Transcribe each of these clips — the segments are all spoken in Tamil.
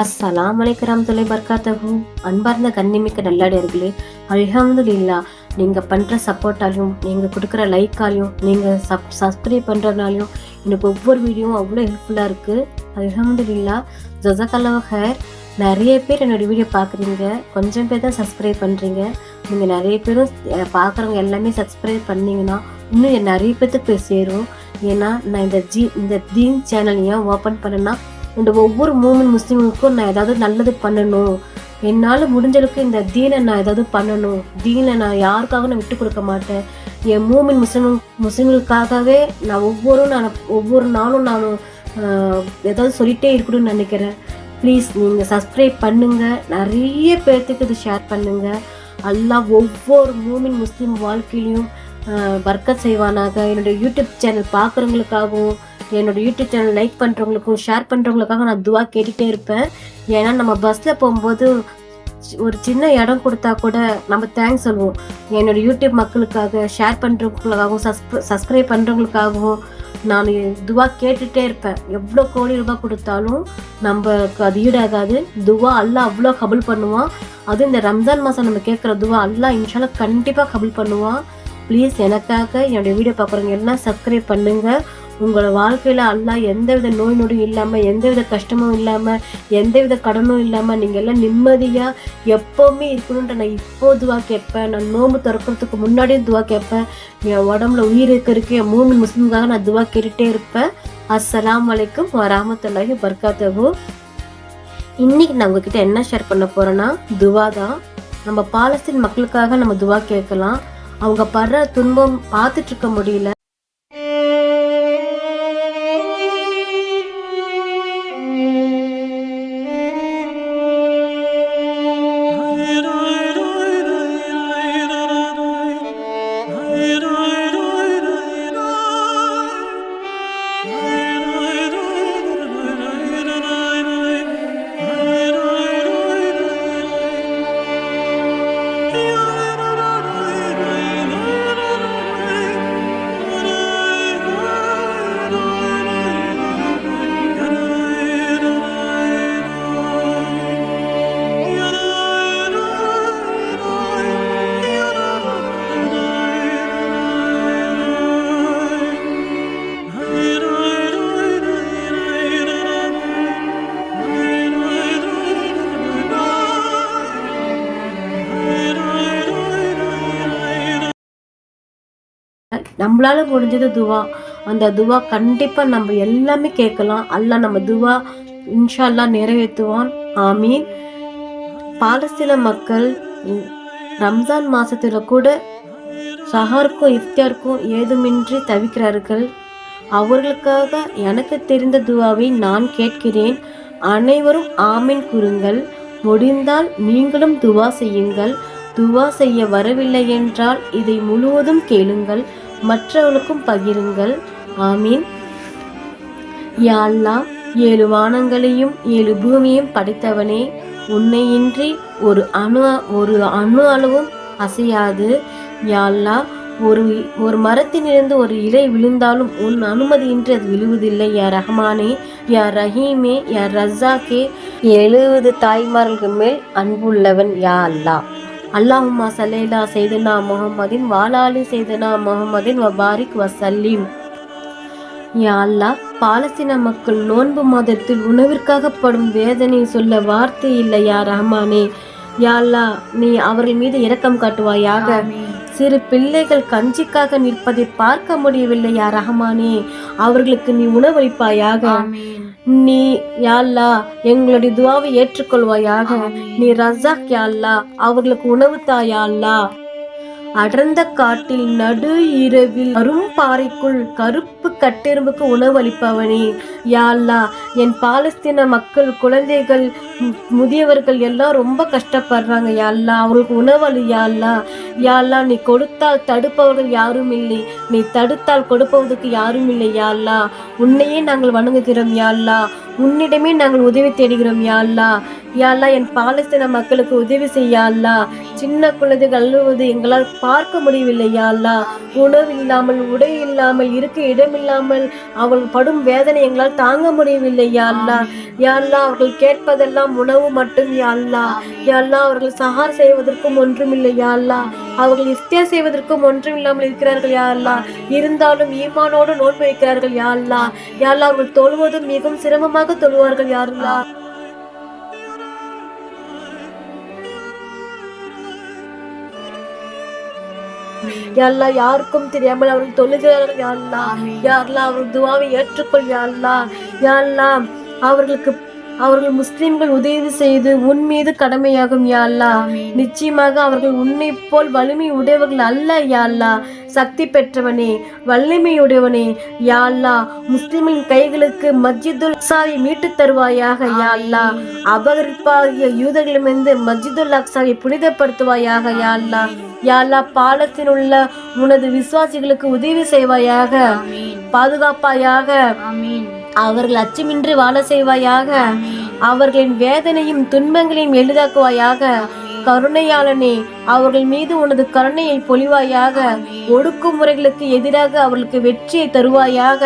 அஸ்ஸலாம் வலைக்கம் தொலை பர்காத்தகு அன்பார்ந்த கண்ணிமிக்க நல்லடியர்களே அல்ஹம்துலில்லா நீங்கள் பண்ணுற சப்போர்ட்டாலையும் நீங்கள் கொடுக்குற லைக்காலையும் நீங்கள் சப் சப்ஸ்கிரைப் பண்ணுறதுனாலையும் எனக்கு ஒவ்வொரு வீடியோவும் அவ்வளோ ஹெல்ப்ஃபுல்லாக இருக்குது அல்ஹம்துலில்லா ஜசகல்லவ ஹேர் நிறைய பேர் என்னோடய வீடியோ பார்க்குறீங்க. கொஞ்சம் பேர் தான் சப்ஸ்கிரைப் பண்ணுறீங்க நீங்கள் நிறைய பேரும் பார்க்குறவங்க எல்லாமே சப்ஸ்கிரைப் பண்ணிங்கன்னா இன்னும் நிறைய பேர்த்துக்கு போய் சேரும். ஏன்னா நான் இந்த ஜி இந்த தீன் சேனல் ஏன் ஓப்பன் பண்ணேன்னா இந்த ஒவ்வொரு மூமின் முஸ்லீமுக்கும் நான் ஏதாவது நல்லது பண்ணணும். என்னால் முடிஞ்சளவுக்கு இந்த தீனை நான் ஏதாவது பண்ணணும். தீனை நான் யாருக்காக நான் விட்டு கொடுக்க மாட்டேன்? என் மூமின் முஸ்லீம் முஸ்லீம்களுக்காகவே நான் ஒவ்வொரு நான் ஒவ்வொரு நாளும் நான் ஏதாவது சொல்லிகிட்டே இருக்கணும்னு நினைக்கிறேன். ப்ளீஸ் நீங்கள் சப்ஸ்கிரைப் பண்ணுங்கள் நிறைய பேர்த்துக்கு இது ஷேர் பண்ணுங்கள் எல்லாம் ஒவ்வொரு மூமின் முஸ்லீம் வாழ்க்கையிலையும் வர்க்கத் செய்வானாக. என்னுடைய யூடியூப் சேனல் பார்க்குறவங்களுக்காகவும் என்னோட யூடியூப் சேனல் லைக் பண்ணுறவங்களுக்கும் ஷேர் பண்ணுறவங்களுக்காக நான் துவா கேட்டுகிட்டே இருப்பேன். ஏன்னா நம்ம பஸ்ஸில் போகும்போது ஒரு சின்ன இடம் கொடுத்தா கூட நம்ம தேங்க்ஸ் சொல்லுவோம். என்னோட யூடியூப் மக்களுக்காக ஷேர் பண்ணுறவங்களுக்காகவும் சஸ்க் சப்ஸ்கிரைப் பண்ணுறவங்களுக்காகவும் நான் துவா கேட்டுகிட்டே இருப்பேன். எவ்வளோ கோடி ரூபாய் கொடுத்தாலும் நம்மளுக்கு அது ஈடாகாது. துவா அல்லா அவ்வளோ கபுல் பண்ணுவான். அதுவும் இந்த ரம்ஜான் மாதம் நம்ம கேட்குற துவா அல்லா இன்ஷால கண்டிப்பாக கபுல் பண்ணுவான். ப்ளீஸ் எனக்காக என்னுடைய வீடியோ பார்க்குறவங்க எல்லாம் சப்ஸ்கிரைப் பண்ணுங்கள் உங்களோட வாழ்க்கையில் அல்லா எந்தவித நோய் நொடியும் இல்லாமல் எந்தவித கஷ்டமும் இல்லாமல் எந்தவித கடனும் இல்லாமல் நீங்கள் எல்லாம் நிம்மதியாக எப்போவுமே இருக்கணுன்ற நான் இப்போ துவா கேட்பேன். நான் நோம்பு திறக்கிறதுக்கு முன்னாடியும் துவா கேட்பேன். என் உடம்புல உயிர் இருக்கிறதுக்கு என் மூணு முஸ்லீம்காக நான் துவா கேட்டுகிட்டே இருப்பேன். அஸ்லாம் வலைக்கும் வராமத்துல்லாஹி பர்காத்தகு இன்னைக்கு நான் உங்ககிட்ட என்ன ஷேர் பண்ண போகிறேன்னா துவா தான். நம்ம பாலஸ்தீன் மக்களுக்காக நம்ம துவா கேட்கலாம். அவங்க படுற துன்பம் பார்த்துட்ருக்க முடியல. நம்மளால முடிஞ்சது துவா. அந்த துவா கண்டிப்பாக நம்ம எல்லாமே கேட்கலாம். அல்ல நம்ம துவா இன்ஷால்லா நிறைவேற்றுவான். ஆமீன். பாலஸ்தீன மக்கள் ரம்ஜான் மாதத்தில் கூட சஹாருக்கும் இஃப்தியாருக்கும் ஏதுமின்றி தவிக்கிறார்கள். அவர்களுக்காக எனக்கு தெரிந்த துவாவை நான் கேட்கிறேன். அனைவரும் ஆமீன் கூறுங்கள். முடிந்தால் நீங்களும் துவா செய்யுங்கள். துவா செய்ய வரவில்லை என்றால் இதை முழுவதும் கேளுங்கள். மற்றவர்களுக்கும் பகிருங்கள். ஆமீன். யாழ்லா ஏழு வானங்களையும் ஏழு பூமியும் படைத்தவனே உன்னையின்றி ஒரு அணு ஒரு அணு அளவும் அசையாது. யாழ்லா ஒரு ஒரு மரத்திலிருந்து ஒரு இலை விழுந்தாலும் உன் அனுமதியின்றி அது விழுவதில்லை. யா ரஹ்மானே யா ரஹீமே யா ரஸாக்கே எழுபது தாய்மார்களுக்கு மேல் அன்புள்ளவன் யா அல்லா. அல்லாஹுமா சல்லேலா செய்தனா முகமதின் வாலாலி செய்தனா முகமதின் வபாரிக் வசல்லீம். யா அல்லாஹ் பாலஸ்தீன மக்கள் நோன்பு மாதத்தில் உணவிற்காக படும் வேதனை சொல்ல வார்த்தை இல்லை யா ரஹ்மானே. யா அல்லாஹ் நீ அவர்கள் மீது இரக்கம் காட்டுவாயாக. சிறு பிள்ளைகள் கஞ்சிக்காக நிற்பதை பார்க்க முடியவில்லை யா ரஹ்மானே. அவர்களுக்கு நீ உணவளிப்பாயாக. நீ யாழ்லா எங்களுடைய துவாவை ஏற்றுக்கொள்வாயாக. நீ ரசாக் யாழ்லா அவர்களுக்கு உணவு தாயாள்லா அடர்ந்த காட்டில் நடு இரவில் அரும்பாறைக்குள் கருப்பு கட்டெரும்புக்கு உணவு அளிப்பவனே யாழ்லா என் பாலஸ்தீன மக்கள் குழந்தைகள் முதியவர்கள் எல்லாம் ரொம்ப கஷ்டப்படுறாங்க. யாழ்லா அவங்களுக்கு உணவு யாழ்லா யாழ்லா நீ கொடுத்தால் தடுப்பவர்கள் யாரும் இல்லை. நீ தடுத்தால் கொடுப்பவதற்கு யாரும் இல்லை யாழ்லா உன்னையே நாங்கள் வணங்குகிறோம் யாழ்லா உன்னிடமே நாங்கள் உதவி தேடுகிறோம் யாழ்லா யாழ்லா என் பாலஸ்தீன மக்களுக்கு உதவி செய்யாள்லா சின்ன குழந்தைகள் அழுவது எங்களால் பார்க்க முடியவில்லை யாழ்லா உணவு இல்லாமல் உடை இல்லாமல் இருக்க இடமில்லாமல் அவர்கள் படும் வேதனை எங்களால் தாங்க முடியவில்லை யாழ்லா யாழ்லா அவர்கள் கேட்பதெல்லாம் உணவு மட்டும் யாழ்லா யாழ்லா அவர்கள் சஹார் செய்வதற்கும் ஒன்றுமில்லை யாழ்லா அவர்கள் இஃப்தியா செய்வதற்கும் ஒன்றும் இல்லாமல் இருக்கிறார்கள் யாழ்லா இருந்தாலும் ஈமானோடு நோன்பு வைக்கிறார்கள் யாழ்லா யாழ்லா அவர்கள் தொழுவதும் மிகவும் சிரமமாக தொழுவார்கள் யாருலா யாழ்லா யாருக்கும் தெரியாமல் அவர்கள் தொழுகிறார்கள் யாழ்லா யாழ்லா அவர்கள் துவாவை ஏற்றுக்கொள் யாழ்லா யாழ்லா அவர்களுக்கு அவர்கள் முஸ்லிம்கள் உதவி செய்து உன் மீது கடமையாகும் யாழ்லா நிச்சயமாக அவர்கள் உன்னை போல் வலிமை உடையவர்கள் அல்ல யாழ்லா சக்தி பெற்றவனே வல்லமையுடையவனே. யாழ்லா முஸ்லிமின் கைகளுக்கு மஸ்ஜிதுல் அக்ஸாவை மீட்டு தருவாயாக. யாழ்லா அபகரிப்பாகிய யூதர்களிடமிருந்து மஸ்ஜிதுல் அக்ஸாவை புனிதப்படுத்துவாயாக. யாழ்லா யாழ்லா பாலத்தில் உள்ள உனது விசுவாசிகளுக்கு உதவி செய்வாயாக. பாதுகாப்பாயாக. அவர்கள் அச்சமின்றி வாழ செய்வாயாக. அவர்களின் வேதனையும் துன்பங்களையும் எளிதாக்குவாயாக. கருணையாளனே அவர்கள் மீது உனது கருணையை பொழிவாயாக ஒடுக்குமுறைகளுக்கு எதிராக அவர்களுக்கு வெற்றியை தருவாயாக.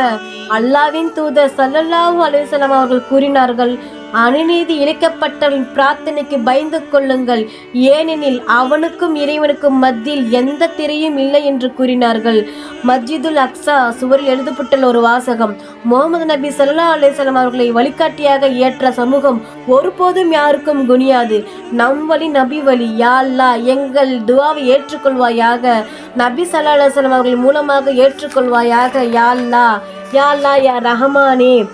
அல்லாவின் தூதர் சல்லல்லாஹு அலைஹிஸ்ஸலாம் அவர்கள் கூறினார்கள் அநீதி இழைக்கப்பட்டவரின் பிரார்த்தனைக்கு பயந்து கொள்ளுங்கள். ஏனெனில் அவனுக்கும் இறைவனுக்கும் மத்தியில் எந்த திரையும் இல்லை என்று கூறினார்கள். மஸ்ஜிதுல் அக்ஸா சுவரில் எழுதப்பட்டுள்ள ஒரு வாசகம் முகமது நபி சல்லா அலிஸ்லாம் அவர்களை வழிகாட்டியாக ஏற்ற சமூகம் ஒருபோதும் யாருக்கும் குனியாது. நம் வழி நபி வழி. யா எங்கள் துவாவை ஏற்றுக்கொள்வாயாக. நபி சல்லா அலுவலம் அவர்கள் மூலமாக ஏற்றுக்கொள்வாயாக. யா யாழ்லா யா யா ரஹமானே.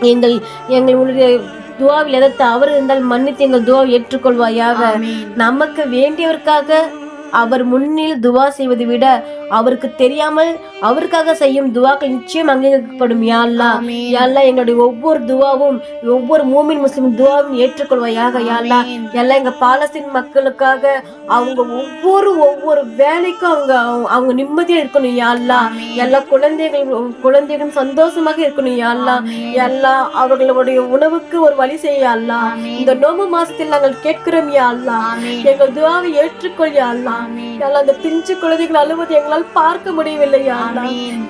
எங்கள் எங்களுடைய துவாவில் எதை தவறு இருந்தால் மன்னித்து எங்கள் துவாவை ஏற்றுக்கொள்வாயாக. நமக்கு வேண்டியவருக்காக அவர் முன்னில் துவா செய்வதை விட அவருக்கு தெரியாமல் அவருக்காக செய்யும் துவாக்கள் நிச்சயம் அங்கீகரிக்கப்படும் யாழ்லா யாழ்லா எங்களுடைய ஒவ்வொரு துவாவும் ஒவ்வொரு மூமின் முஸ்லிம் துவாவும் ஏற்றுக்கொள்வாயாக யாழ்லா எல்லாம் எங்க பாலஸ்தீன் மக்களுக்காக அவங்க ஒவ்வொரு ஒவ்வொரு வேலைக்கும் அவங்க அவங்க- நிம்மதியா இருக்கணும் யாழ்லா எல்லா குழந்தைகள் குழந்தைகளும் சந்தோஷமாக இருக்கணும் யாழ்லா எல்லா அவர்களுடைய உணவுக்கு ஒரு வழி செய்யலா இந்த நோம்பு மாசத்தில் நாங்கள் கேட்கிறோம் யாழ்லா எங்கள் துவாவை ஏற்றுக்கொள் யாழ்லா யாழ்லா அந்த பிஞ்சு குழந்தைகள் அழுவது எங்களால் பார்க்க முடியவில்லை யாழ்லா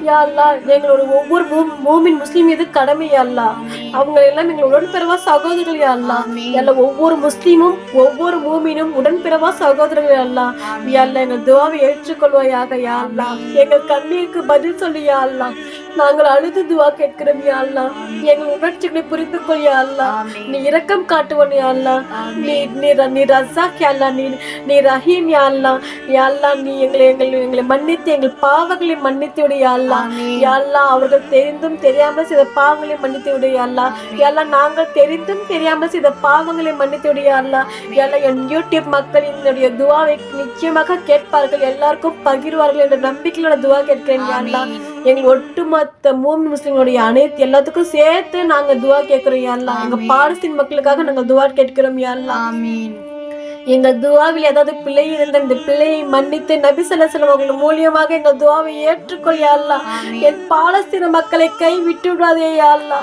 யாழ்லா எங்களோட ஒவ்வொரு மூமின் முஸ்லிம் மீது கடமை யாழ்லா அவங்க எல்லாம் எங்கள் உடன்பிறவா சகோதரர்கள் யாழ்லா எல்லாம் ஒவ்வொரு முஸ்லீமும் ஒவ்வொரு மூமினும் உடன்பிறவா சகோதரர்கள் யாழ்லா யாழ்லா எங்கள் துவாவை ஏற்றுக்கொள்வாயாக யாழ்லா எங்கள் கண்ணீருக்கு பதில் சொல்லி யாழ்லா நாங்கள் அழுது துவா கேட்கிறோம் யாழ்லா எங்கள் உணர்ச்சிகளை புரிந்து கொள் யாழ்லா நீ இரக்கம் காட்டுவன் யாழ்லா நீ நீ ர- நீ ரஸாக் யாழ்லா நீ நீ ரஹீம் யாழ்லா யாழ்லா நீ எங்களை எங்களை எங்களை மன்னித்து எங்கள் பாவங்களை மன்னித்து விடு யாழ்லா யாழ்லா அவர்கள் தெரிந்தும் தெரியாமல் செய்த பாவங்களை மன்னித்து விடு யாழ்லா யாழ்லா நாங்கள் தெரிந்தும் தெரியாமல் செய்த பாவங்களை மன்னித்து விடு யாழ்லா யாழ்லா என் யூடியூப் மக்கள் என்னுடைய துவாவை நிச்சயமாக கேட்பார்கள் எல்லாருக்கும் பகிர்வார்கள் என்ற நம்பிக்கையோட துவா கேட்கிறேன் யாழ்லா எங்கள் ஒட்டுமொத்த மூமின் முஸ்லிம்களுடைய அனைத்து எல்லாத்துக்கும் சேர்த்து நாங்க துவா கேட்கிறோம் யாழ்லா எங்க பாலஸ்தீன் மக்களுக்காக நாங்க துவா கேட்கிறோம் யாழ்லா எங்கள் துவாவில் ஏதாவது பிழை இருந்த இந்த பிழையை மன்னித்து நபி ஸல்லல்லாஹு அவர்கள் மூலியமாக எங்கள் துவாவை ஏற்றுக்கொள் யாழ்லா என் பாலஸ்தீன மக்களை கை விட்டு விடாதே யாழ்லா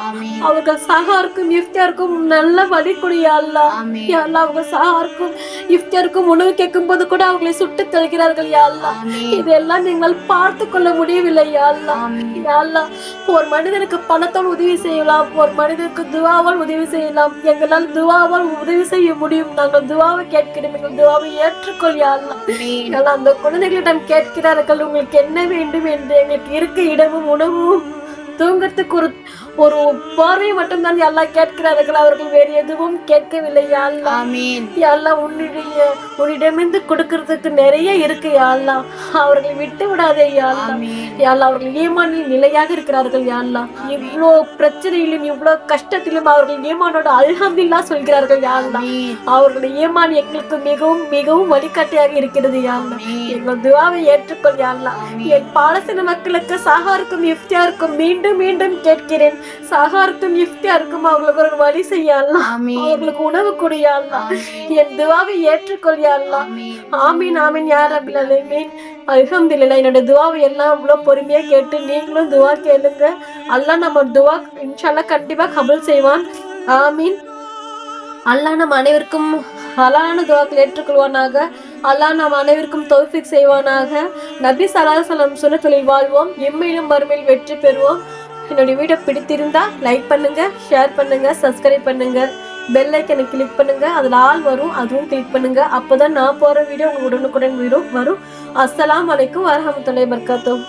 அவர்கள் சஹாருக்கும் இஃப்தியாருக்கும் நல்ல வழி கொடு யாழ்லா யாழ்லா அவங்க சஹாருக்கும் இஃப்தியாருக்கும் உணவு கேட்கும் போது கூட அவர்களை சுட்டு தருகிறார்கள் யாழ்லா இதெல்லாம் எங்களால் பார்த்து கொள்ள முடியவில்லை யாழ்லா யாழ்லா ஒரு மனிதனுக்கு பணத்தால் உதவி செய்யலாம் ஒரு மனிதனுக்கு துவாவால் உதவி செய்யலாம். எங்களால் துவாவால் உதவி செய்ய முடியும். நாங்கள் துவாவை கேட்கிறோம் எங்கள் துவாவை ஏற்றுக்கொள் யாழ்லா யாழ்லா, அந்த குழந்தைகளிடம் கேட்கிறார்கள் உங்களுக்கு என்ன வேண்டும்? என்று எங்களுக்கு இருக்க இடமும் உணவும் தூங்கறதுக்கு ஒரு ஒரு பார்வை மட்டும்தான் எல்லாம் கேட்கிறார்கள். அவர்கள் வேறு எதுவும் கேட்கவில்லை யாழ்லா. யாழ்லா உன்னுடைய உன்னிடமிருந்து கொடுக்கறதுக்கு நிறைய இருக்கு யாழ்லா. அவர்களை விட்டு விடாதே யாழ்லா. யாழ்லா அவர்கள் ஏமானில் நிலையாக இருக்கிறார்கள் யாழ்லா. இவ்வளோ பிரச்சனையிலும் இவ்வளோ கஷ்டத்திலும் அவர்கள் ஏமானோட அல்ஹம்துலில்லா சொல்கிறார்கள் யாழ்லா. அவர்களுடைய ஏமான் எங்களுக்கு மிகவும் மிகவும் வழிகாட்டியாக இருக்கிறது யாழ்லா. எங்கள் துவாவை ஏற்றுக்கொள் யாழ்லா. என் பாலஸ்தீன மக்களுக்கு சஹாருக்கும் இஃப்தியாருக்கும் மீண்டும் மீண்டும் கேட்கிறேன். சஹாருக்கும் இஃப்தியாருக்கும் அவங்களுக்கு ஒரு வழி செய்யலாம் அவர்களுக்கு உணவு கொடியாலாம் என் துவாவை ஏற்றுக்கொள் யாழ்லா ஆமீன் ஆமீன் யார் அபில் அலைமீன்? அல்ஹம்துலில்லாஹ் என்னோட துவாவை எல்லாம் இவ்வளோ பொறுமையா கேட்டு நீங்களும் துவா கேளுங்க. அல்லாஹ் நம்ம துவா இன்ஷால்லா கண்டிப்பா கபுல் செய்வான். ஆமீன். அல்லாஹ் நம் அனைவருக்கும் ஹலாலான துவாக்கள் ஏற்றுக்கொள்வானாக. அல்லாஹ் நம் அனைவருக்கும் தௌஃபிக் செய்வானாக. நபி சலாசலம் சொன்ன தொழில் வாழ்வோம். எம்மையிலும் மறுமையில் வெற்றி பெறுவோம். என்னுடைய வீடியோ பிடித்திருந்தா லைக் பண்ணுங்க ஷேர் பண்ணுங்க சப்ஸ்கிரைப் பண்ணுங்க பெல் ஐக்கனை கிளிக் பண்ணுங்க அதில் ஆள் வரும் அதுவும் கிளிக் பண்ணுங்க. அப்போதான் நான் போற வீடியோ உங்களுக்கு உடனுக்குடன் வரும் வரும். அஸ்லாம் அலைக்கும் வரஹமத்துல்லாஹி பர்காத்தோம்